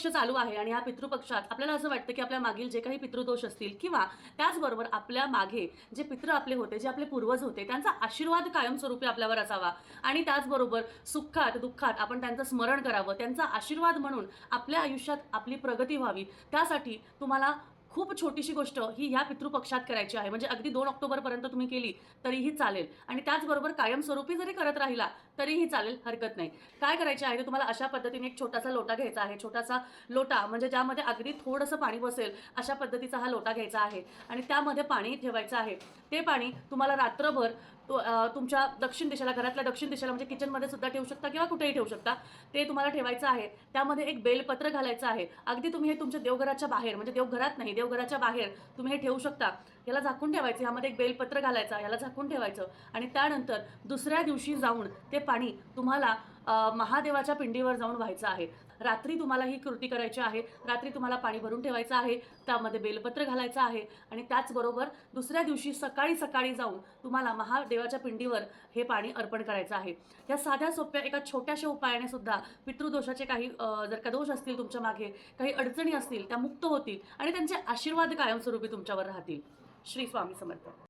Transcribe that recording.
पितृपक्ष चालू आहे आणि ह्या पितृपक्षात आपल्याला असं वाटतं की आपल्या मागील जे काही पितृदोष असतील किंवा त्याचबरोबर आपल्या मागे जे पितृ आपले होते जे आपले पूर्वज होते त्यांचा आशीर्वाद कायमस्वरूपी आपल्यावर असावा. आणि त्याचबरोबर सुखात दुःखात आपण त्यांचं स्मरण करावं. त्यांचा आशीर्वाद म्हणून आपल्या आयुष्यात आपली प्रगती व्हावी. त्यासाठी तुम्हाला खूप छोटीशी गोष्ट ही ह्या पितृपक्षात करायची आहे. म्हणजे अगदी दोन ऑक्टोबरपर्यंत तुम्ही केली तरीही चालेल. आणि त्याचबरोबर कायमस्वरूपी जरी करत राहिला तरीही चालेल हरकत नाही. काय करायचे आहे? ते तुम्हाला अशा पद्धतीने एक छोटासा लोटा घ्यायचा आहे. छोटासा लोटा म्हणजे ज्यामध्ये अगदी थोडंसं पाणी बसेल अशा पद्धतीचा हा लोटा घ्यायचा आहे. आणि त्यामध्ये पाणी ठेवायचं आहे. ते पाणी तुम्हाला रात्रभर तो तुमच्या दक्षिण दिशेला घरातल्या दक्षिण दिशेला म्हणजे किचनमध्ये सुद्धा ठेवू शकता किंवा कुठेही ठेवू शकता. ते तुम्हाला ठेवायचं आहे. त्यामध्ये एक बेलपत्र घालायचं आहे. अगदी तुम्ही हे तुमच्या देवघराच्या बाहेर म्हणजे देवघरात नाही देवघराच्या बाहेर तुम्ही हे ठेवू शकता. याला झाकून ठेवायचं ह्यामध्ये एक बेलपत्र घालायचं याला झाकून ठेवायचं आणि त्यानंतर दुसऱ्या दिवशी जाऊन ते पाणी तुम्हाला महादेवाच्या पिंडीवर जाऊन व्हायचं आहे. रात्री तुम्हाला ही कृती करायची आहे. रात्री तुम्हाला पाणी भरून ठेवायचं आहे. त्यामध्ये बेलपत्र घालायचं आहे आणि त्याचबरोबर दुसऱ्या दिवशी सकाळी सकाळी जाऊन तुम्हाला महादेवाच्या पिंडीवर हे पाणी अर्पण करायचं आहे. या साध्या सोप्या एका छोट्याशा उपायाने सुद्धा पितृदोषाचे काही जर का दोष असतील तुमच्या मागे काही अडचणी असतील त्या मुक्त होतील आणि त्यांचे आशीर्वाद कायमस्वरूपी तुमच्यावर राहतील. श्री स्वामी समर्थ.